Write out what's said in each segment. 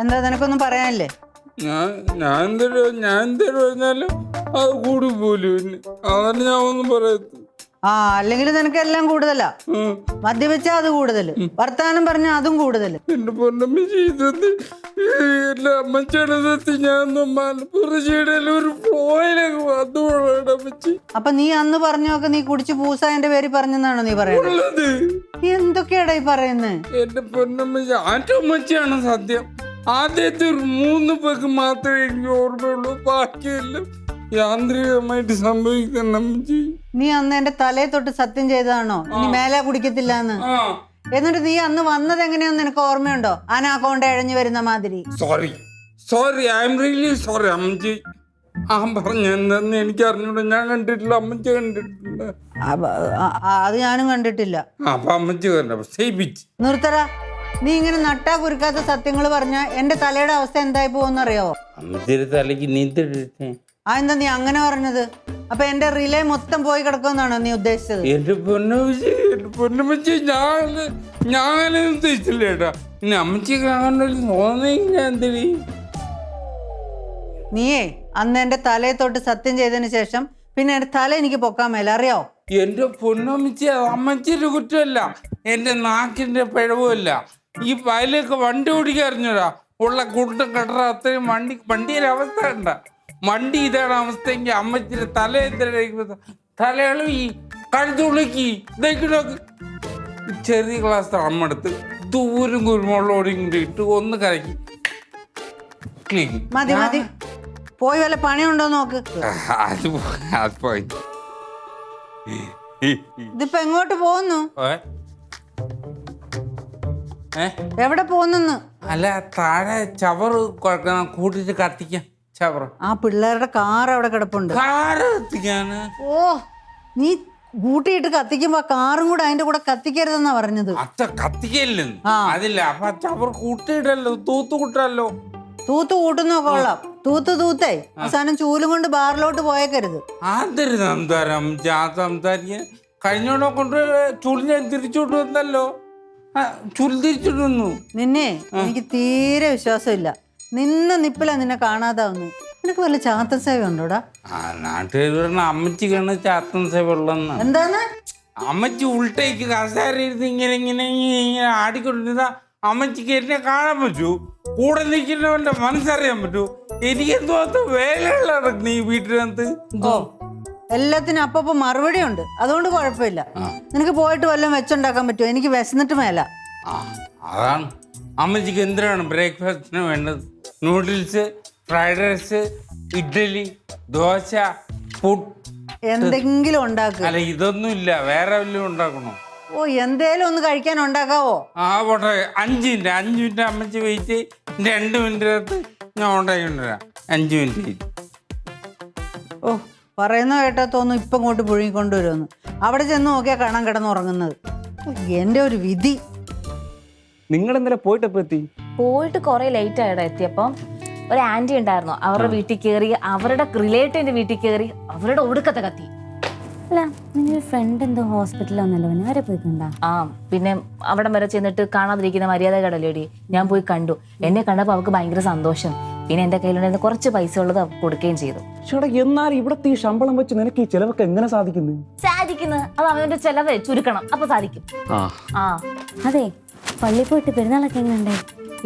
എന്താ നിനക്കൊന്നും പറയാനില്ലേ? ഞാൻ ഞാൻ എന്തൊരു ഞാൻ എന്തൊരു പറഞ്ഞാലും അത് കൂടി പോലും. അതാണ് ഞാൻ ഒന്നും പറയത്തു ആ അല്ലെങ്കിൽ നിനക്ക് എല്ലാം കൂടുതലാ. മദ്യപിച്ച അത് കൂടുതൽ വർത്താനം പറഞ്ഞ അതും കൂടുതൽ എന്റെ പൊന്നമ്മ ചെയ്തത് എന്റെ അമ്മച്ചയുടെ സത്യം ഞാൻ മലപ്പുറം ഒരു ഫ്ലോയിലൊക്കെ വന്നുപോഴാണ് അമ്മച്ചി. അപ്പൊ നീ അന്ന് പറഞ്ഞൊക്കെ നീ കുടിച്ച് പൂസായന്റെ പേര് പറഞ്ഞെന്നാണോ നീ പറയുന്നത്? നീ എന്തൊക്കെയാടാ ഈ പറയുന്നത് എന്റെ പൊന്നമ്മച്ചി ആറ്റമ്മച്ചിയാണ് സത്യം. ആദ്യത്തെ ഒരു മൂന്ന് പേർക്ക് മാത്രമേ എനിക്ക് ഓർമ്മയുള്ളൂ. ബാക്കിയെല്ലാം യാന്ത്രികമായിട്ട് സംഭവിക്കണം നീ അന്ന് എന്റെ തലയെ തൊട്ട് സത്യം ചെയ്തതാണോ? ഇനി മേലെ കുടിക്കത്തില്ല എന്ന് എന്നിട്ട് നീ അന്ന് വന്നത് എങ്ങനെയാന്ന് നിനക്ക് ഓർമ്മയുണ്ടോ? അനാക്കൗണ്ട് ഇഴഞ്ഞു വരുന്ന മാതിരി. Sorry sorry I'm really sorry Ammaji ആ പറഞ്ഞു എന്തെന്ന് എനിക്ക് അറിഞ്ഞൂടെ. ഞാൻ കണ്ടിട്ടില്ല അമ്മച്ചി കണ്ടിട്ടില്ല. അത് ഞാനും കണ്ടിട്ടില്ല. അപ്പൊ അമ്മച്ചി കണ്ട സേവിച്ച്. നിർത്തടാ. നീ ഇങ്ങനെ നട്ടാ കുരുക്കാത്ത സത്യങ്ങൾ പറഞ്ഞ എന്റെ തലയുടെ അവസ്ഥ എന്തായി തലയ്ക്ക് നീന്തിട്ടെ ആ എന്താ നീ അങ്ങനെ പറഞ്ഞത്? അപ്പൊ എന്റെ റിലേ മൊത്തം പോയി കിടക്കുമെന്നാണോ നീ ഉദ്ദേശിച്ചത്? എന്റെ പൊന്നമ്മച്ചി എന്റെ പൊന്നമ്മച്ചി ഞാൻ ഞാൻ ഉദ്ദേശിച്ചില്ല ഏട്ടാ. ഇനി അമ്മച്ചിക്ക് അങ്ങനെ ഒരു തോന്നി ഞാൻ എന്തിനീ? നീയേ അന്ന് എന്റെ തലയെ തൊട്ട് സത്യം ചെയ്തതിന് ശേഷം പിന്നെ എന്റെ തല എനിക്ക് പൊക്കാൻ മേല അറിയോ? എന്റെ പൊന്നമ്മച്ചി അമ്മച്ചിന്റെ അമ്മച്ചിയുടെ കുറ്റമല്ല എന്റെ നാക്കിന്റെ പിഴവുമല്ല. ഈ വയലൊക്കെ വണ്ടി ഓടിക്കാൻ അറിഞ്ഞൂടാ. ഉള്ള കൂട്ടം കട്ടറ അത്രയും വണ്ടി വണ്ടിയുടെ അവസ്ഥ ഉണ്ട വണ്ടി ഇതാണ് അവസ്ഥയെങ്കിൽ അമ്മച്ചിരി തല എന്തിനാ തലയാളും ഈ കഴുതുളുക്കി ഇതൊക്കെ ചെറിയ ഗ്ലാസ് അമ്മടുത്ത് ദൂരം കുരുമുളകോടി കൂടി ഇട്ട് ഒന്ന് കലക്കി. ക്ലീൻ മതി മതി. പോയി വല്ല പണിയുണ്ടോ നോക്ക്. അത് അത് പോയി. ഇതിപ്പോ എങ്ങോട്ട് പോകുന്നു? എവിടെ പോകുന്നെന്ന്? അല്ല താഴെ ചവറ് കുഴക്കണം. കൂട്ടിട്ട് കത്തിക്കാം ചവറ്. ആ പിള്ളേരുടെ കാർ അവിടെ കിടപ്പുണ്ട്. കാർ കത്തിക്കാന്? ഓ നീ കൂട്ടിയിട്ട് കത്തിക്കുമ്പോ കാറും കൂടെ അതിന്റെ കൂടെ കത്തിക്കരുതെന്നാ പറഞ്ഞത്. അച്ഛ കത്തിക്കല്ലെന്ന് ആ. അതില്ല അപ്പൊ ചവർ കൂട്ടിയിടല്ലോ തൂത്തു കൂട്ടല്ലോ. തൂത്തു കൂട്ടുന്നോ കൊള്ളാം. തൂത്തു തൂത്തേ. അവസാനം ചൂലും കൊണ്ട് ബാറിലോട്ട് പോയേക്കരുത്. അതൊരു സംസാരം. സംസാരിക്കാൻ. കഴിഞ്ഞോടെ കൊണ്ട് ചുളി ഞാൻ തിരിച്ചോട്ട് തിരിച്ചോട്ട് നിന്നെ എനിക്ക് തീരെ വിശ്വാസമില്ല. നിന്ന നിപ്പില നിന്നെ കാണാതാവുന്നു. നിനക്ക് വല്ല ചാത്തൻ സേവ ഉണ്ടോടാ? ആ നാട്ടുകാർ പറഞ്ഞ അമ്മച്ചിക്കാണ് ചാത്തൻ സേവ ഉള്ളെന്ന് എന്താന്ന്? അമ്മച്ചി ഉൾട്ടേക്ക് കസേര ഇരുന്ന് ഇങ്ങനെ ഇങ്ങനെ ഇങ്ങനെ ആടിക്കൊണ്ടിരുന്ന അമ്മച്ചിക്ക് എന്നെ കാണാൻ പറ്റൂ? കൂടെ നിൽക്കുന്നവന്റെ മനസ്സറിയാൻ പറ്റൂ? എനിക്ക് വേലയുള്ള നടക്കുന്നു ഈ വീട്ടിനകത്ത്? ഓ എല്ലാത്തിനും അപ്പപ്പോ മറുപടി ഉണ്ട് അതുകൊണ്ട് കുഴപ്പമില്ല. നിനക്ക് പോയിട്ട് വല്ലതും വെച്ചുണ്ടാക്കാൻ പറ്റുമോ? എനിക്ക് വിശന്നിട്ട് മേല. അതാണ്. അമ്മച്ചിക്ക് എന്തിനാണ് ബ്രേക്ക്ഫാസ്റ്റിന് വേണ്ടത്? Noodles fried rice idli dosa puttu. എന്തെങ്കിലും ഉണ്ടാക്കുക അല്ല ഇതൊന്നും ഇല്ല. വേറെ വല്ലതും ഉണ്ടാക്കണോ? ഓ എന്തേലും ഒന്ന് കഴിക്കാൻ ഉണ്ടാക്കാവോ? ആ പോട്ടെ. അഞ്ച് മിനിറ്റ്. അഞ്ച് മിനിറ്റ് അമ്മച്ചി വെയിറ്റ്. രണ്ട് മിനിറ്റ് ഞാൻ ഉണ്ടാക്കി കൊണ്ടുവരാം. അഞ്ച് മിനിറ്റ്. ഓ പറയുന്ന കേട്ടാ തോന്നും ഇപ്പം ഇങ്ങോട്ട് പുഴുങ്ങിക്കൊണ്ടുവരുമെന്ന്. അവിടെ ചെന്ന് നോക്കിയാൽ കാണാൻ കിടന്നുറങ്ങുന്നത്. എന്റെ ഒരു വിധി. നിങ്ങൾ ഇന്നലെ പോയിട്ട് എപ്പോ എത്തി? പോയിട്ട് കുറെ ലേറ്റ് ആയിടാ എത്തിയപ്പം. ഒരു ആന്റി ഉണ്ടായിരുന്നു. അവരുടെ വീട്ടിൽ കയറി അവരുടെ റിലേറ്റീവിന്റെ വീട്ടിൽ കയറി അവരുടെ ഒടുക്കത്തെ കത്തി. അല്ല നിങ്ങളുടെ ഫ്രണ്ട് എന്തോ ഹോസ്പിറ്റലിൽ വന്നല്ലോ. പിന്നെ ആരെ പോയിട്ടുണ്ടാ. ആ പിന്നെ അവിടെ വരെ ചെന്നിട്ട് കാണാതിരിക്കുന്ന മര്യാദ കടലേടി ഞാൻ പോയി കണ്ടു. എന്നെ കണ്ടപ്പോൾ അവൾക്ക് ഭയങ്കര സന്തോഷം. പിന്നെ എന്റെ കയ്യിലുണ്ടായിരുന്ന കുറച്ച് പൈസ ഉള്ളത് അവർക്ക് കൊടുക്കുകയും ചെയ്തു. ചേട്ടാ എന്നാൽ ഇവിടത്തെ ഈ ശമ്പളം വെച്ച് നിനക്ക് ഈ ചെലവൊക്കെ എങ്ങനെ സാധിക്കുന്നു? സാധിക്കുന്നത് അത് അവന്റെ ചെലവ് ചുരുക്കണം. അപ്പൊ സാധിക്കും. ആ. ആ. അതെ പള്ളി പോയിട്ട് പെരുന്നാളൊക്കെ എങ്ങനെയുണ്ടേ?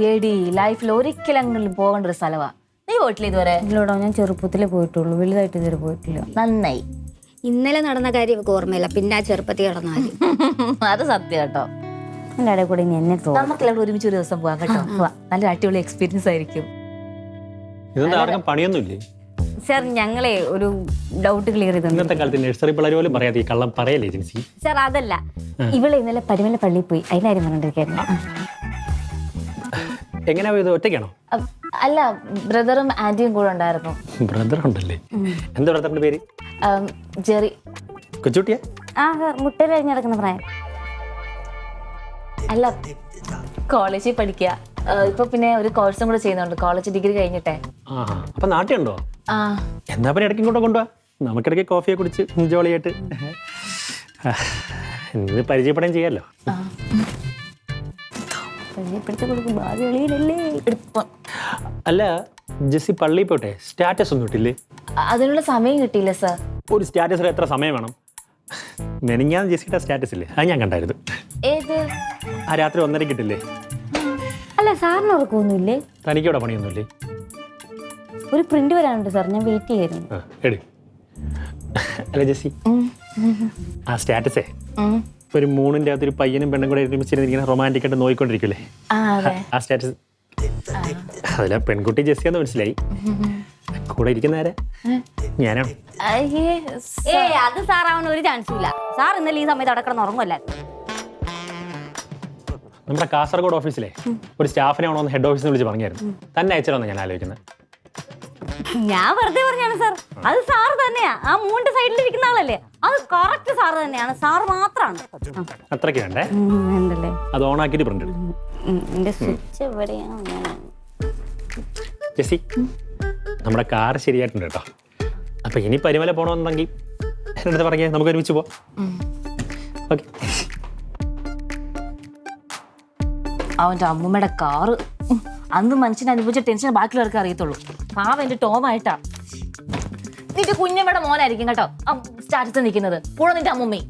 എടി ലൈഫിൽ ഒരിക്കലെങ്കിലും പോകേണ്ട ഒരു സ്ഥലവാ. നീ പോയിട്ടില്ല ഇതുവരെ? ഇല്ലോടോ ഞാൻ ചെറുപ്പത്തിലേ പോയിട്ടുള്ളൂ. വലുതായിട്ട് ഇതുവരെ പോയിട്ടില്ല. നന്നായി. ഇന്നലെ നടന്ന കാര്യം ഇവക്ക് ഓർമ്മയില്ല. പിന്നെ ആ ചെറുപ്പത്തിൽ കിടന്നാൽ അത് സത്യം കേട്ടോ. എന്റെ കൂടെ ഇനി എന്നെ തോന്നും. നമുക്കെല്ലാം ഒരുമിച്ച് ഒരു ദിവസം പോകാം കേട്ടോ. നല്ല അടിപൊളി എക്സ്പീരിയൻസ് ആയിരിക്കും. ഇതൊന്നും ആർക്കും പണിയൊന്നുമില്ലേ? സാർ ഞങ്ങളെ ഒരു ഡൗട്ട് ക്ലിയർ ചെയ്തു ഇന്നത്തെ കാലത്ത് നഴ്സറി പിള്ളേർ പോലും പറയാതെ ഈ കള്ളം പറയല്ലേ ഏജൻസി? സാർ അതല്ല. ഇവളെ ഇന്നലെ പരിമല പള്ളിയിൽ പോയി. അതിനാരും പറഞ്ഞിരിക്കായിരുന്നു എങ്ങനെയാ പോയത്? ഒറ്റയ്ക്കാണോ? അല്ല ബ്രദറും ആന്റിയും കൂടെ ഉണ്ടായിരുന്നു. ബ്രദർ ഉണ്ടല്ലേ? എന്താ ബ്രദറിന്റെ പേര്? ഉം, ജെറി. കൊച്ചുട്ടിയാ ആ സാർ മുട്ടയിൽ കഴിഞ്ഞ് നടക്കുന്ന പ്രായം. അല്ല കോളേജിൽ പഠിക്കുക ഇപ്പൊ പിന്നെ ഒരു കോഴ്സും കൂടെ ചെയ്യുന്നുണ്ട്. കോളേജ് ഡിഗ്രി കഴിഞ്ഞിട്ടേ. അപ്പൊ നാട്ടിലുണ്ടോ? എന്നാ പിന്നെ ഇടയ്ക്ക് ഇങ്ങോട്ട് കൊണ്ടുപോവാ നമുക്കിടയ്ക്ക് കോഫിയെ കുടിച്ച് ജോളിയായിട്ട്. ഇത് പരിചയപ്പെടുകയും ചെയ്യാലോ? അല്ല ജെസ്സി പള്ളി പോട്ടെ? സ്റ്റാറ്റസ് ഒന്നും ഇട്ടില്ലേ? അതിനുള്ള സമയം കിട്ടിയില്ല സർ ഒരു സ്റ്റാറ്റസിൽ എത്ര സമയം വേണം? മെനിഞ്ഞാന്ന് ജെസ്സിയുടെ സ്റ്റാറ്റസ് ഇല്ലേ? അത് ഞാൻ കണ്ടായിരുന്നു. ഏത്? ആ രാത്രി ഒന്നര ഇട്ടില്ലേ? അല്ല സാറിന് ഉറക്കമൊന്നുമില്ലേ? തനിക്കവിടെ പണിയൊന്നുമില്ലേ? ഒരു പ്രിന്റ് വരാനുണ്ട് സാർ ഞാൻ വെയിറ്റ് ചെയ്യായിരുന്നു. ആ എടി. അല്ല ജെസ്സി. ആ സ്റ്റാറ്റസേ. ഒരു മൂണിന്റെ അകത്ത് ഒരു പയ്യനും പെണ്ണും കൂടെ ഒരുമിച്ചിരുന്നിരിക്കുന്ന റൊമാന്റിക് ആയിട്ട് നോയിക്കൊണ്ടിരിക്കില്ലേ ആ അതെ. ആ സ്റ്റാറ്റസ്. അതിലെ പെൺകുട്ടി ജെസ്സിയാന്ന് മനസ്സിലായി. കൂടെ ഇരിക്കുന്നവരെ ഞാനാണ്. അയ്യേ, ഏ അത് ഒരു ചാൻസും ഇല്ല. സാർ ഇന്നലെ ഈ സമയത്ത് അവിടെ കിടന്ന് ഉറങ്ങുമല്ലേ നമ്മുടെ കാസർഗോഡ് ഓഫീസിലെ ഒരു സ്റ്റാഫിനെ ആണോ ഹെഡ് ഓഫീസിൽ വിളിച്ച് പറഞ്ഞായിരുന്നു തന്നെ അയച്ചിട്ടാണ് ഞാൻ ആലോചിക്കുന്നത് ഞാൻ വെറുതെ പറഞ്ഞാണ് സാർ. അത് സാർ തന്നെയാ. ആ മൂണ്ട് സൈഡിൽ ഇരിക്കുന്ന ആളല്ലേ? അത് കറക്റ്റ് സാർ തന്നെയാണ്. സാർ മാത്രാണ്. അത്രയ്ക്ക് വേണ്ടേ? ഉണ്ടല്ലേ അത് ഓണാക്കിയിട്ട് പ്രിന്റ് എടുക്കും എന്റെ സ്വിച്ച് എവിടെയാണ് ജെസി നമ്മുടെ കാർ ശരിയായിട്ടുണ്ട് കേട്ടോ. അപ്പൊ ഇനി പരിമല പോകണമെന്നുണ്ടെങ്കിൽ എന്റെ അടുത്ത് പറഞ്ഞേ നമുക്ക് ഒരുമിച്ച് പോവാം. ഓക്കെ അവന്റെ അമ്മൂമ്മയുടെ കാറ് ഉം. അന്ന് മനുഷ്യൻ അനുഭവിച്ച ടെൻഷൻ ബാക്കിയുള്ളവർക്ക് അറിയത്തുള്ളൂ. പാവ എന്റെ ടോമായിട്ടാ നിന്റെ കുഞ്ഞമ്മയുടെ മോനായിരിക്കും കേട്ടോ. ആ സ്റ്റാറ്റസ് നിൽക്കുന്നത്. പുഴ നിന്റെ അമ്മൂമ്മയും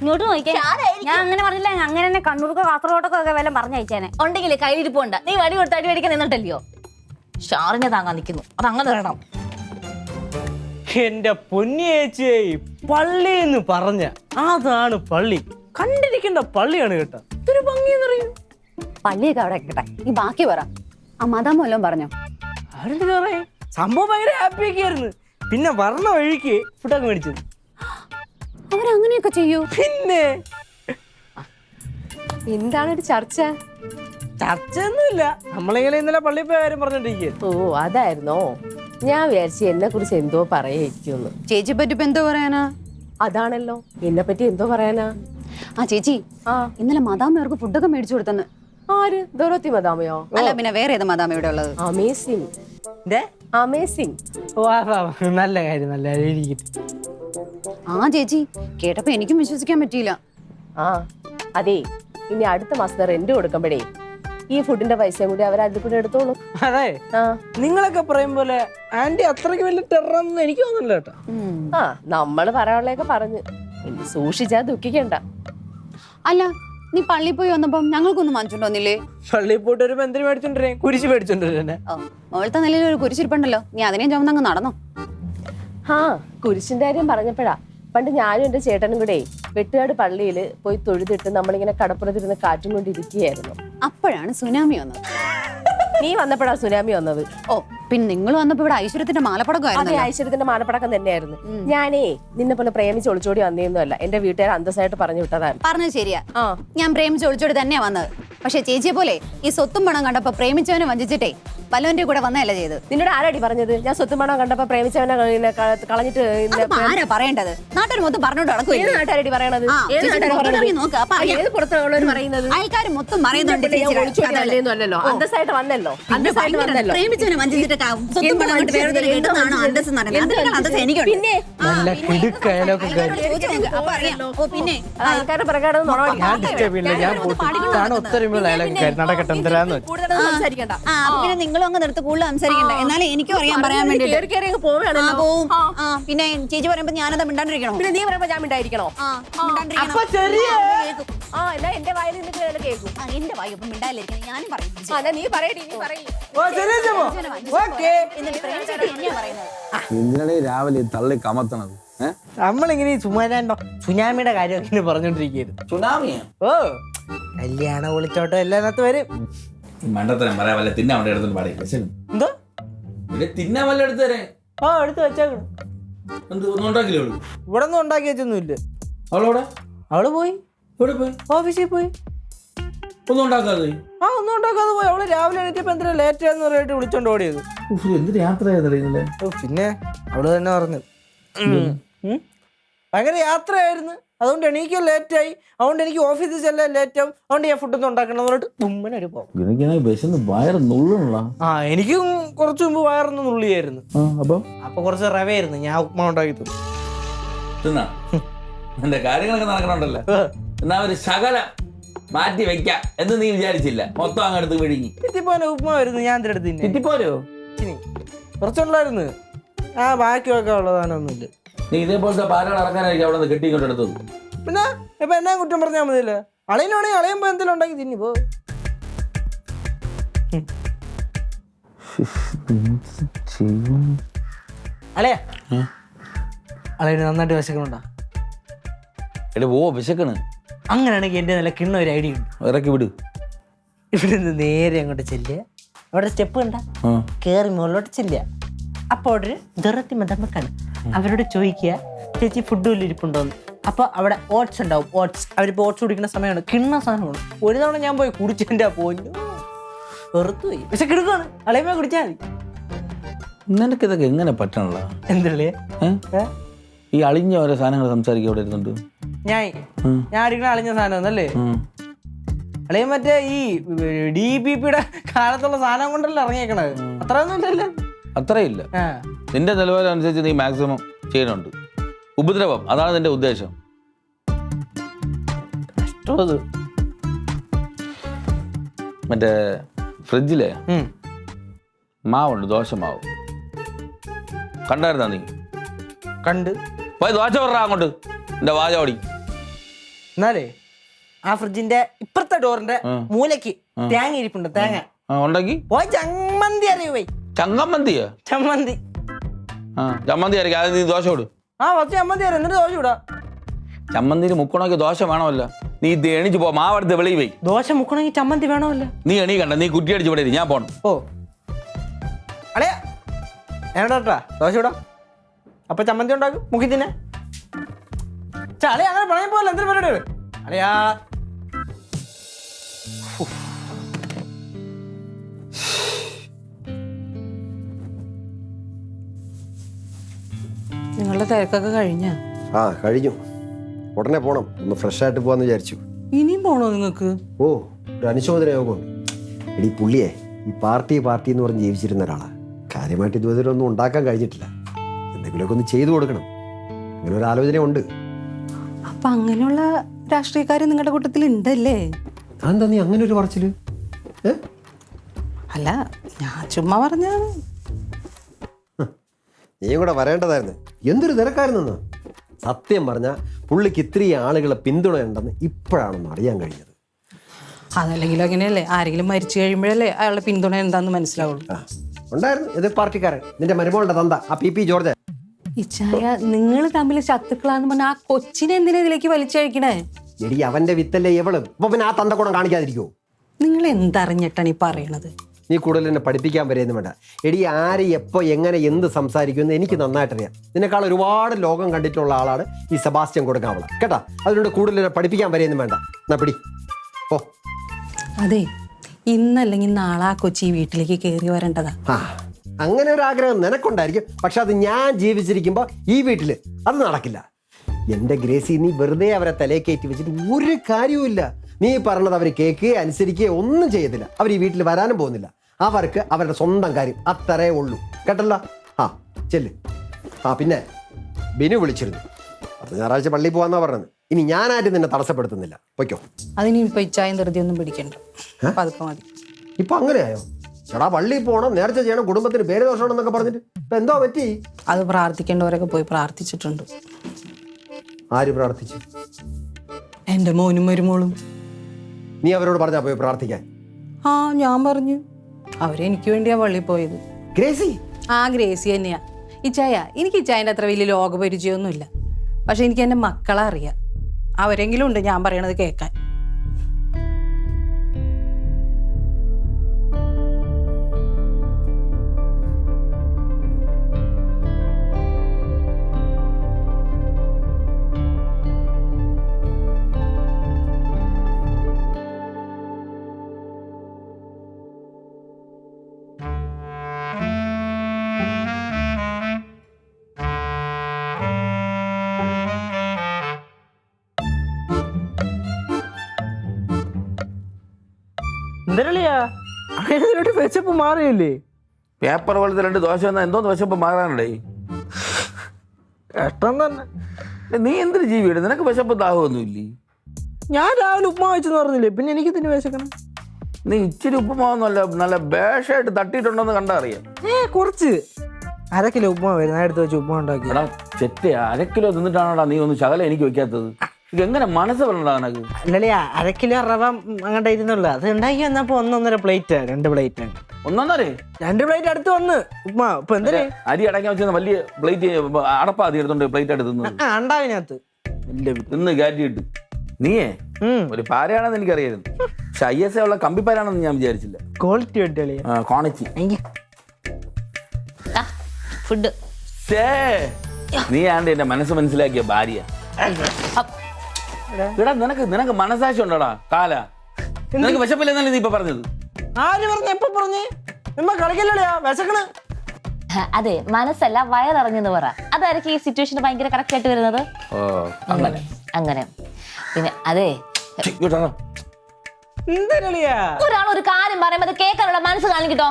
ഇങ്ങോട്ട് നോക്കിയേ ഞാൻ അങ്ങനെ പറഞ്ഞില്ല അങ്ങനെ തന്നെ കണ്ണൂർക്കോ കാസർഗോഡൊക്കെ ഒക്കെ വല്ലതും പറഞ്ഞയച്ചേനെ. ഉണ്ടെങ്കിൽ കയ്യിലിരിപ്പുണ്ട് നീ വടി കൊടുത്ത് അടി മേടിക്കാൻ നിന്നിട്ടല്ലയോ? ഷാറിനെ താങ്ങാൻ നിൽക്കുന്നു. അത് അങ്ങനെ തരണം. എന്റെ പൊന്നിയേച്ചി പള്ളി എന്ന് പറഞ്ഞ. അതാണ് പള്ളി. കണ്ടിരിക്കുന്ന പള്ളിയാണ് കേട്ടോ. ഇതൊരു അറിയൂ? പള്ളിയൊക്കെ അവിടെ കേട്ടെ ഈ ബാക്കി പറ. ആ മതം വല്ലതും പറഞ്ഞോ? സംഭവം ഭയങ്കര ഹാപ്പി ഒക്കെ ആയിരുന്നു. പിന്നെ വർണ വഴിക്ക് ഫുഡൊക്കെ മേടിച്ചത്. അവരങ്ങനെയൊക്കെ ചെയ്യൂ? പിന്നെ? എന്താണ് ഒരു ചർച്ച? ചർച്ചയൊന്നുമില്ല. നമ്മളിങ്ങനെ ഇന്നലെ പള്ളിയിൽ പോയ കാര്യം പറഞ്ഞോണ്ടിരിക്കുക ഓ അതായിരുന്നോ? ഞാൻ വിചാരിച്ചു എന്നെ കുറിച്ച് എന്തോ പറയായിരിക്കുമെന്ന് ചേച്ചിയെ പറ്റി എന്തോ പറയാനാ? അതാണല്ലോ. എന്നെ പറ്റി എന്തോ പറയാനാ? ആ ചേച്ചി. ആ. ഇന്നലെ അവർക്ക് ഫുഡൊക്കെ മേടിച്ചു കൊടുത്തെന്ന്. ആര്? ദോരോത്തി മദാമയോ അല്ല പിന്നെ വേറെ ഏത് മദാമ ഇവിടെ ഉള്ളത്? അമേസിങ് ദേ. അമേസിങ് ഓ ആ, ആ, നല്ല കാര്യം നല്ല കാര്യം. ഇരിക്കട്ടെ ആ ചേച്ചി. കേട്ടപ്പോ എനിക്കും വിശ്വസിക്കാൻ പറ്റിയില്ല. ആ അതെ. ഇനി അടുത്ത മാസം റെന്റ് കൊടുക്കുമ്പോഴേ ഈ ഫുഡിന്റെ പൈസയും കൂടി അവർ അതിൽ കൂടി എടുത്തോളൂ. അതെ. ആ. നിങ്ങളൊക്കെ പറയും പോലെ ആന്റി അത്രയ്ക്ക് വലിയ ടെററൊന്നും എനിക്ക് തോന്നുന്നില്ല കേട്ടോ. ആ നമ്മൾ പറയാനുള്ളതൊക്കെ പറഞ്ഞു. സൂക്ഷിച്ചാ ദുഃഖിക്കണ്ട. അല്ല നീ പള്ളി പോയി വന്നപ്പം ഞങ്ങൾക്കൊന്നും വാങ്ങിച്ചോണ്ട് വന്നില്ലേ? പള്ളിയിൽ പോയിട്ട് ഒരു ബന്ധം മേടിച്ചോണ്ടിരേ കുരിശ് മേടിച്ചോണ്ടിരുന്നെ ഓ മോളത്തെ നിലയിൽ ഒരു കുരിശിരിപ്പുണ്ടല്ലോ നീ അതിനെയും ചുമന്നങ്ങ് നടന്നോ. ആ കുരിശിന്റെ കാര്യം പറഞ്ഞപ്പോഴാ. പണ്ട് ഞാനും എന്റെ ചേട്ടനും കൂടെ വെട്ടുകാട് പള്ളിയിൽ പോയി തൊഴുതിട്ട് നമ്മളിങ്ങനെ കടപ്പുറത്തിരുന്ന് കാറ്റും കൊണ്ടിരിക്കുകയായിരുന്നു. അപ്പോഴാണ് സുനാമി വന്നത്. നീ വന്നപ്പോഴാ സുനാമി വന്നത്? ഓ പിന്നെ നിങ്ങൾ വന്നപ്പോ ഇവിടെ ഐശ്വര്യത്തിന്റെ അതെ ഐശ്വര്യത്തിന്റെ മാലപ്പടക്കം തന്നെയായിരുന്നു. ഞാനേ നിന്നെ പോലെ പ്രേമിച്ച് ഒളിച്ചോടി വന്നേന്നുമല്ല എന്റെ വീട്ടുകാർ അന്തസ്സായിട്ട് പറഞ്ഞു വിട്ടതാണ്. പറഞ്ഞത് ശരിയാ. ഞാൻ പ്രേമിച്ച് ഒളിച്ചോടി തന്നെയാ വന്നത്. പക്ഷെ ചേച്ചിയെ പോലെ ഈ സ്വത്തും പണം കണ്ടപ്പോ പ്രേമിച്ചവനെ വഞ്ചിച്ചിട്ടേ പലവന്റെ കൂടെ വന്നതല്ല ചെയ്ത് നിന്നോട് ആരാടി പറഞ്ഞത്? ഞാൻ സ്വത്തും പണം കണ്ടപ്പോ പ്രേമിച്ചവനെ കളഞ്ഞിട്ട് ആരാ പറയേണ്ടത്? നാട്ടുകാർ മൊത്തം പറഞ്ഞോണ്ട് ഏത് നടക്കുവല്ലേ നാട്ടുകാരടി പറയണത്? ആ, ഏത് പറയണത്? ആൾക്കാർ മൊത്തം പറയുന്നുണ്ട്. അന്തസ്സായിട്ട് വന്നല്ലോ. അന്തസ്സായിട്ട് വന്നല്ലോ. പ്രേമിച്ചവനെ വഞ്ചിച്ചിട്ട് ക- സ്വത്തും എന്ത് പണം കൊണ്ട് വേറെ വഞ്ചിച്ചത്? എന്ത് കിട്ടുന്നതാണോ വഞ്ചിച്ചത്? അന്തസ്സ് എന്ന് പറയുന്നത്? അതിനേക്കാൾ അന്തസ്സ് എനിക്കുണ്ട്. പിന്നെ? നല്ല കിടുക്കയലൊക്കെ ആൾക്കാരുടെ ഞാൻ. ഡിസ്റ്റർബ് നടക്കട്ടെ. എന്തരാന്ന് പിന്നെ നിങ്ങളും അങ്ങ് നിർത്ത് കൂടുതൽ സംസാരിക്കണ്ട. എന്നാലും എനിക്കും അറിയാൻ പറയാൻ വേണ്ടി പോവും. പിന്നെ ചേച്ചി പറയുമ്പോ ഞാനത് മിണ്ടാണ്ടിരിക്കണോ? പിന്നെ നീ പറയുമ്പോ ഞാൻ മിണ്ടായിരിക്കണോ? അപ്പൊ ചെറിയ ആ എന്നാ എന്റെ വായിൽ നിന്നിട്ട് കേൾക്കും. എന്റെ വായി മിണ്ടാതിരിക്കണം. ഞാനും പറയും. നീ പറയടി നീ പറയ്. എന്തിനാണ് രാവിലെ തള്ളി കമത്തണത്? നമ്മളിങ്ങനെ ചുമാനോ സുനാമിയുടെ കാര്യം ഇങ്ങനെ പറഞ്ഞോണ്ടിരിക്കുകയായിരുന്നു സുനാമിയാ? ഓ കല്യാണ ഒളിച്ചോട്ടോ എല്ലാത്തിനകത്ത് വരും. മണ്ടത്തരം പറയാ വല്ല തിന്നാ വേണ്ടി എടുത്തു പാടില്ല എന്തോ? ഇവിടെ തിന്നാ വല്ല എടുത്തു തരേ ആ എടുത്തു വെച്ചേക്കണം ഉണ്ടാക്കില്ലേ അവൾ? ഇവിടെ ഒന്നും ഉണ്ടാക്കി വെച്ചൊന്നുമില്ല. അവളവിടെ? അവൾ പോയി. ഇവിടെ പോയി? ഓഫീസിൽ പോയി. ഒന്നും ഉണ്ടാക്കാതെ? ആ ഒന്നും ഉണ്ടാക്കാതെ പോയി. അവൾ രാവിലെ എണീറ്റപ്പോ എന്തിനാ ലേറ്റ് ആയെന്ന് പറഞ്ഞിട്ട് വിളിച്ചോണ്ട് ഓടിയത്? ഉഫ്, എന്ത് യാത്ര ചെയ്തറിയുന്നില്ലേ ഓ, പിന്നെ അവൾ തന്നെ പറഞ്ഞത് ഉം. ഭയങ്കര യാത്രയായിരുന്നു. അതുകൊണ്ട് എണീക്കാൻ ലേറ്റായി അതുകൊണ്ട് എനിക്ക് ഓഫീസിൽ ചെല്ലാൻ ലേറ്റ് ആവും. അതുകൊണ്ട് ഞാൻ ഫുഡൊന്നും ഉണ്ടാക്കണം എന്ന് പറഞ്ഞിട്ട് ഉമ്മനെ ഒരു പോകും എനിക്കാണെങ്കിൽ വിശന്ന് വയറ് നുള്ളണല്ലോ ആ എനിക്കും കുറച്ച് മുമ്പ് വയറൊന്ന് നുള്ളിയായിരുന്നു. ആ അപ്പം? അപ്പൊ കുറച്ച് റവയായിരുന്നു ഞാൻ ഉപ്മാ ഉണ്ടാക്കി തന്നു. തിന്നാ? എന്റെ കാര്യങ്ങളൊക്കെ നടക്കണുണ്ടല്ലോ. എന്നാ ഒരു ശകല. മാറ്റി വെക്കാം എന്ന് നീ വിചാരിച്ചില്ല. മൊത്തം അങ്ങടുത്ത് വിഴുങ്ങി. എത്തിപ്പോനെ ഉപ്പുമായിരുന്നു വരുന്നു ഞാൻ അടുത്ത് തന്നെ. ഇച്ചിരി. കുറച്ചുണ്ടായിരുന്നു. ആ ബാക്കിയൊക്കെ ഉള്ളതാണൊന്നുമില്ല നീ ഇതേപോലത്തെ പാലകൾ ഇറക്കാനായിരിക്കും അവിടെ നിന്ന് കെട്ടിക്കൊണ്ടെടുത്തത്. പിന്നെ ഇപ്പൊ എന്നാ കുറ്റം പറഞ്ഞാൽ മതിയില്ല? അളയിനാണെങ്കിൽ അളയുമ്പോ എന്തെങ്കിലും ഉണ്ടാക്കി തിന്നി പോ. അളയാ. അളയിന് നന്നായിട്ട് വിശക്കണുണ്ടോ എടി ഓ വിശക്കണ്. അങ്ങനെയാണെങ്കിൽ എന്റെ നല്ല കിണ്ണ ഒരു ഐഡിയ ഉണ്ട്. ഇറക്കി വിട്. ഇവിടെ നിന്ന് നേരെ അങ്ങോട്ട് ചെല്ലുക അവിടെ സ്റ്റെപ്പ് കണ്ട. കയറി മുകളിലോട്ട് ചെല്ലുക അപ്പോൾ അവിടെ ഒരു ദുറത്തി മതമ്മക്കാണ് അവരോട് ചോദിക്കുക ചേച്ചി ഫുഡ് വല്ല ഇരിപ്പുണ്ടോന്ന് അപ്പോൾ അവിടെ ഓട്സ് ഉണ്ടാവും. ഓട്സ് അവരിപ്പോൾ ഓട്സ് കുടിക്കുന്ന സമയമാണ്. കിണ്ണ സാധനമാണ്. ഒരു തവണ ഞാൻ പോയി കുടിച്ചതിന്റെ പോയി വെറുത്തു പോയി പക്ഷെ കിടക്കാണ് അളയമ്മ കുടിച്ചാൽ മതി. നിനക്ക് ഇതൊക്കെ എങ്ങനെ പറ്റണല്ലോ? എന്തല്ലേ ഈ അളിഞ്ഞ ഓരോ സാധനങ്ങൾ സംസാരിക്കുക അവിടെ ഇരുന്നുണ്ട്. ഞാൻ. ഞാൻ അടിക്കണ അളിഞ്ഞ സാധനം ഒന്നല്ലേ അളിയും അളിയൻ മറ്റേ ഈ ഡി ബി പിയുടെ കാലത്തുള്ള സാധനം കൊണ്ടല്ലേ ഇറങ്ങിയേക്കണത്? അത്രയൊന്നും ഇല്ലല്ലോ. അത്രയില്ല. നിന്റെ നിലവാരം അനുസരിച്ച് നീ മാക്സിമം ചെയ്യുന്നുണ്ട്. ഉപദ്രവം അതാണ് നിന്റെ ഉദ്ദേശം. മറ്റേ ഫ്രിഡ്ജിലെ മാവുണ്ട് ദോശ മാവ് കണ്ടായിരുന്നാ നീ? കണ്ട്. പോയി ദോശ പറ അങ്ങോട്ട്. എന്റെ വാചോടി എന്നാലേ ആ ഫ്രിഡ്ജിന്റെ ഇപ്പുറത്തെ ഡോറിന്റെ. മൂലക്ക്. തേങ്ങ ഇരിപ്പുണ്ട് തേങ്ങ. ഉണ്ടെങ്കിൽ പോയി ചമ്മന്തി അറിയൂ പോയി? ചങ്ങമ്മന്തിയോ? ചമ്മന്തി. ആ ചമ്മന്തി ആയിരിക്കും. അത് നീ ദോശ വിടും ആ കുറച്ച് ചമ്മന്തി അറിയാം എന്നിട്ട് ദോശ വിടാ ചമ്മന്തിന് മുക്കണമെങ്കിൽ ദോശ വേണമല്ലോ. നീ ഇത് എണീച്ച് പോ മാവടുത്ത് വെളിയിൽ പോയി. ദോശ മുക്കണമെങ്കിൽ ചമ്മന്തി വേണമല്ലോ. നീ എണീക്കണ്ട നീ കുറ്റി അടിച്ച് ഇവിടെ ഞാൻ പോണം. ഓ. അളയാ എവിടാ ദോശ വിടാം അപ്പൊ ചമ്മന്തി ഉണ്ടാക്കും മുക്കി തിന്നെ. അളയാ അങ്ങനെ പറയാൻ പോലെ എന്തിനു പരിപാടി? അളിയാ. നിങ്ങളുടെ തിരക്കൊക്കെ കഴിഞ്ഞ? ആ കഴിഞ്ഞു. ഉടനെ പോണം. ഒന്ന് ഫ്രഷ് ആയിട്ട് പോവാന്ന് വിചാരിച്ചു. ഇനിയും പോണോ നിങ്ങൾക്ക്? ഓ ഒരു അനുശോചന യോഗമുണ്ട് എടി പുള്ളിയെ ഈ പാർട്ടി പാർട്ടി എന്ന് പറഞ്ഞ് ജീവിച്ചിരുന്ന ഒരാളാ. കാര്യമായിട്ട് ഇതുവരെ ഒന്നും ഉണ്ടാക്കാൻ കഴിഞ്ഞിട്ടില്ല. എന്തെങ്കിലുമൊക്കെ ഒന്ന് ചെയ്തു കൊടുക്കണം. അങ്ങനെ ഒരു ആലോചന ഉണ്ട് അപ്പൊ അങ്ങനെയുള്ള രാഷ്ട്രീയക്കാർ നിങ്ങളുടെ കൂട്ടത്തിൽ ഉണ്ടല്ലേ? അതെന്താ നീ അങ്ങനെ ഒരു പറച്ചിൽ? അല്ല ഞാൻ ചുമ്മാ പറഞ്ഞാണ് നീ കൂടെ വരേണ്ടതായിരുന്നു. എന്തൊരു തിരക്കായിരുന്നു സത്യം പറഞ്ഞ പുള്ളിക്ക് ഇത്രയും ആളുകളെ പിന്തുണയുണ്ടെന്ന് ഇപ്പോഴാണെന്ന് അറിയാൻ കഴിഞ്ഞത്. അതല്ലെങ്കിലും അങ്ങനെയല്ലേ? ആരെങ്കിലും മരിച്ചു കഴിയുമ്പോഴല്ലേ അയാളുടെ പിന്തുണ എന്താന്ന് മനസ്സിലാവുള്ളൂ. ഉണ്ടായിരുന്നു. എതിർ പാർട്ടിക്കാരൻ. നിന്റെ മരുമോളുടെ തന്ത ആ പി പി ജോർജ്. ഇച്ചായ നിങ്ങൾ തമ്മിൽ ശത്രുക്കളാന്ന് പറഞ്ഞാൽ ആ കൊച്ചിനെ എന്തിനാ ഇതിലേക്ക് വലിച്ചഴിക്കണേ? എടി അവന്റെ വിത്തല്ലേ എവളും? അപ്പൊ പിന്നെ ആ തന്ത കാണിക്കാതിരിക്കോ? നിങ്ങൾ എന്തറിഞ്ഞിട്ടാണ് ഈ പറയണത്? നീ കൂടുതൽ എന്നെ പഠിപ്പിക്കാൻ വരെയെന്ന് വേണ്ട. എടി ആര് എപ്പോ എങ്ങനെ എന്ത് സംസാരിക്കുമെന്ന് എനിക്ക് നന്നായിട്ടറിയാം. നിന്നെക്കാൾ ഒരുപാട് ലോകം കണ്ടിട്ടുള്ള ആളാണ് ഈ സെബാസ്റ്റ്യൻ കൊടുക്കാവള കേട്ടാ? അതിനോട് കൂടുതൽ എന്നെ പഠിപ്പിക്കാൻ വരെയെന്ന് വേണ്ട. എന്നാ പിടി. ഓ അതെ ഇന്നല്ലെങ്കിൽ നാളെ ആ കൊച്ചി വീട്ടിലേക്ക് കയറി വരേണ്ടതാ. ആ. അങ്ങനെ ഒരു ആഗ്രഹം നിനക്കുണ്ടായിരിക്കും. പക്ഷെ അത് ഞാൻ ജീവിച്ചിരിക്കുമ്പോൾ ഈ വീട്ടിൽ അത് നടക്കില്ല. എന്റെ ഗ്രേസി നീ വെറുതെ അവരെ തലേ കയറ്റി വെച്ചിട്ട് ഒരു കാര്യവുമില്ല. നീ പറഞ്ഞത് അവർ കേൾക്കുകയോ അനുസരിക്കുകയോ ഒന്നും ചെയ്യത്തില്ല. അവർ ഈ വീട്ടിൽ വരാനും പോകുന്നില്ല. അവർക്ക് അവരുടെ സ്വന്തം കാര്യം അത്രേ ഉള്ളൂ. കേട്ടല്ല? ആ ചെല്ല്. ആ പിന്നെ ബിനു വിളിച്ചിരുന്നു. അത് ഞായറാഴ്ച പള്ളിയിൽ പോകാന്നാ പറഞ്ഞത്. ഇനി ഞാനായിട്ട് നിന്നെ തടസ്സപ്പെടുത്തുന്നില്ല. പൊയ്ക്കോ. അതിനിപ്പോ ഇപ്പൊ ഇച്ചായും ധൃതി ഒന്നും പിടിക്കണ്ട പതുക്കെ മതി. ഇപ്പൊ അങ്ങനെയായോ? ചേടാ പള്ളിയിൽ പോകണം നേർച്ച ചെയ്യണം. കുടുംബത്തിന് പേര് ദോഷമാണെന്നൊക്കെ പറഞ്ഞിട്ട്. ഇപ്പൊ എന്തോ പറ്റി? അത് പ്രാർത്ഥിക്കേണ്ടവരൊക്കെ പോയി പ്രാർത്ഥിച്ചിട്ടുണ്ട്. ആര് പ്രാർത്ഥിച്ചു? എന്റെ മോനും മരുമോളും. നീ അവരോട് പറഞ്ഞാ പോയി പ്രാർത്ഥിക്കാൻ. ആ ഞാൻ പറഞ്ഞു. അവരെനിക്ക് വേണ്ടിയാ പള്ളി പോയത്. ഗ്രേസി? ആ ഗ്രേസി തന്നെയാ. ഇച്ചായ എനിക്ക് ഇച്ചായന്റെ അത്ര വലിയ ലോകപരിചയമൊന്നുമില്ല. പക്ഷെ എനിക്ക് എന്റെ മക്കളെ അറിയാം. അവരെങ്കിലും ഉണ്ട് ഞാൻ പറയണത് കേൾക്കാൻ. എന്തരളിയാ? അതിനൊരു വിശപ്പ് മാറിയില്ലേ? പേപ്പർ പോലത്തെ രണ്ട് ദോശ വന്നാൽ എന്തോന്ന് വിശപ്പ് മാറാനുണ്ടേ? കഷ്ടം തന്നെ. നീ എന്തൊരു ജീവിയുടെ നിനക്ക് വിശപ്പ് ദാഹമൊന്നുമില്ലേ? ഞാൻ രാവിലെ ഉപ്പുമാ വെച്ചെന്ന് പറഞ്ഞില്ലേ? പിന്നെ എനിക്ക് ഇതിന് വിശക്കണം നീ ഇച്ചിരി ഉപ്പുമാവൊന്നുമല്ല നല്ല ബേഷായിട്ട് തട്ടിയിട്ടുണ്ടെന്ന് കണ്ടാ അറിയാം ഏ കുറച്ച്. അര കിലോ ഉപ്പുമാ വരുന്ന. എടുത്ത് വെച്ച് ഉപ്പുമാ ഉണ്ടാക്കി. എടാ ചെറ്റ അര കിലോ തിന്നിട്ടാണോടാ നീ ഒന്ന് ശകലം എനിക്ക് വെക്കാത്തത്? എങ്ങനെ മനസ്സ് വരണടാ നിനക്ക് അര കിലോ റവ അങ്ങോട്ട് ഇരുന്നുള്ളു. അത് ഉണ്ടാക്കി വന്നപ്പോ ഒന്നൊന്നര പ്ലേറ്റ് രണ്ട് പ്ലേറ്റ് ഒന്നൊന്നരേ? രണ്ട് പ്ലേറ്റ് അടുത്ത് വന്ന്. ഉപ്മാ ഇപ്പൊ എന്തേ അരി അടക്കാൻ വെച്ചാൽ വലിയ പ്ലേറ്റ് അടപ്പാ അതി എടുത്തോണ്ട് പ്ലേറ്റ് എടുത്ത് അണ്ടാവിനകത്ത് വലിയ തിന്ന് കയറ്റിയിട്ട് നീയേ? ഒരു പാരയാണെന്ന് എനിക്കറിയായിരുന്നു. പക്ഷെ ഐ എസ് എ ഉള്ള കമ്പിപ്പാരാണെന്ന് ഞാൻ വിചാരിച്ചില്ല. ക്വാളിറ്റി അടിപൊളിയാ. ആ, കോണച്ചി ഫുഡ് നീ ആണ്ട് എന്റെ മനസ്സ് മനസ്സിലാക്കിയ ഭാര്യ എടാ. നിനക്ക് നിനക്ക് മനസാക്ഷി ഉണ്ടോടാ കാല നിനക്ക് വിശപ്പില്ലെന്നല്ലേ നീ ഇപ്പൊ പറഞ്ഞത്? ആര് പറഞ്ഞു? എപ്പോ പറഞ്ഞു? നമ്മ കളിക്കല്ലടിയാ വിശക്കണ്? അതെ മനസ്സല്ല വയറിറങ്ങുന്ന പറ. അതായിരിക്കും ഈ സിറ്റുവേഷന് ഭയങ്കര കറക്റ്റ് ആയിട്ട് വരുന്നത്? അങ്ങനെ. അങ്ങനെ. പിന്നെ അതെ. ഒരാൾ ഒരു കാര്യം പറയുമ്പോ അത് കേൾക്കാനുള്ള മനസ്സ് കാണിക്കട്ടോ.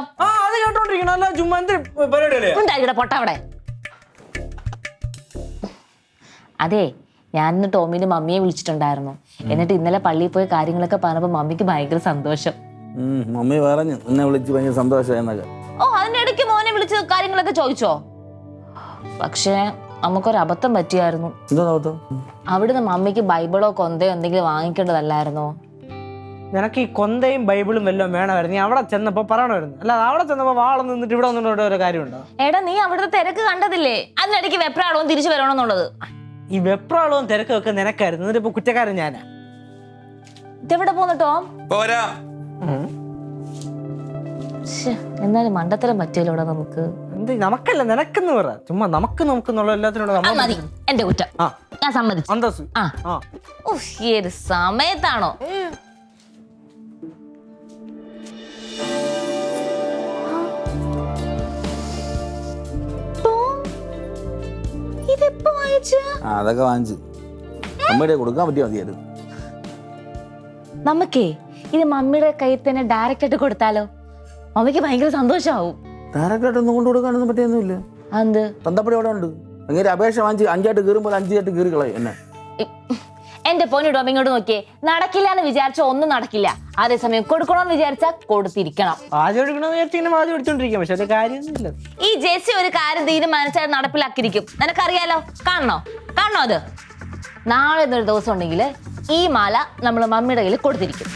ചുമ്മാ ഉണ്ടായിരിക്കട്ടെ പൊട്ട അവിടെ? അതെ ഞാൻ ഇന്ന് ടോമിന്റെ മമ്മിയെ വിളിച്ചിട്ടുണ്ടായിരുന്നു. എന്നിട്ട് ഇന്നലെ പള്ളിയിൽ പോയി കാര്യങ്ങളൊക്കെ പറഞ്ഞപ്പോ മമ്മിക്ക് ഭയങ്കര സന്തോഷം. മമ്മി പറഞ്ഞു എന്നെ വിളിച്ച് ഭയങ്കര സന്തോഷമായെന്നൊക്കെ ഓ അതിന്റെ ഇടയ്ക്ക് മോനെ വിളിച്ച് കാര്യങ്ങളൊക്കെ ചോദിച്ചോ? പക്ഷേ നമുക്കൊരു അബദ്ധം പറ്റിയായിരുന്നു. അവിടുന്ന് മമ്മിക്ക് ബൈബിളോ കൊന്തയോ എന്തെങ്കിലും വാങ്ങിക്കേണ്ടതല്ലായിരുന്നോ? നിനക്ക് ഈ കൊന്തയും ബൈബിളും വല്ലതും വേണമായിരുന്നു. നീ അവിടെ ചെന്നപ്പോ പറയണമായിരുന്നു. അല്ല അവിടെ ചെന്നപ്പോ വാള നിന്നിട്ട് ഇവിടെ വന്നിട്ട് ഒരു കാര്യമുണ്ടോ? എടാ നീ അവിടുത്തെ തിരക്ക് കണ്ടതില്ലേ? അതിനിടയ്ക്ക് വെപ്രാളവും തിരിച്ചു വരണമെന്നുള്ളത്. ഈ വെപ്രാളവും തിരക്കും ഒക്കെ നിനക്കായിരുന്നു. എന്നിട്ട് ഇപ്പൊ കുറ്റക്കാരൻ ഞാനാ. ഇതെവിടെ പോന്നു ടോം? പോരാ. ശ്ശെ, എന്നാലും മണ്ടത്തരം പറ്റിയല്ലോ ഇവിടെ നമുക്ക്. എന്ത് നമുക്കല്ല നിനക്കെന്ന് പറ. ചുമ്മാ നമുക്ക് നമുക്ക് എല്ലാത്തിനോട് ആ, നമ്മൾ മതി എന്റെ കുറ്റം. ആ. ഞാൻ സമ്മതിച്ചു. അന്തസ് ആ. ആ. ഉഫ്, ഏത് സമയത്താണോ? ഇതെപ്പോ വാങ്ങിച്ച അതൊക്കെ വാങ്ങിച്ചു. അമ്മയുടെ കൊടുക്കാൻ പറ്റിയാ മതിയായിരുന്നു. നമുക്കേ ഇത് മമ്മിയുടെ കയ്യിൽ തന്നെ ഡയറക്റ്റ് ആയിട്ട് കൊടുത്താലോ? മമ്മിക്ക് ഭയങ്കര സന്തോഷമാവും ഒന്നും കൊണ്ടു കൊടുക്കാനൊന്നും പറ്റിയൊന്നുമില്ല. എന്ത് തന്തപ്പടി അവിടെ ഉണ്ട്. അങ്ങനെ അപേക്ഷ വാങ്ങിച്ച് അഞ്ചായിട്ട് കീറുമ്പോൾ അഞ്ചായിട്ട് കീറി കളയും എന്നെ. എന്റെ പൊന്നു ടോം ഇങ്ങോട്ട് നോക്കിയേ. നടക്കില്ല എന്ന് വിചാരിച്ച ഒന്നും നടക്കില്ല. അതേസമയം കൊടുക്കണമെന്ന് വിചാരിച്ചാൽ കൊടുത്തിരിക്കണം. ഈ ജെസ്സി ഒരു കാര്യം തീരുമാനിച്ചാൽ നടപ്പിലാക്കിയിരിക്കും. നിനക്കറിയാലോ? കാണണോ? കാണണോ അത്? നാളെ എന്നൊരു ദിവസം ഉണ്ടെങ്കിൽ ഈ മാല നമ്മൾ മമ്മിയുടെ കയ്യിൽ കൊടുത്തിരിക്കും.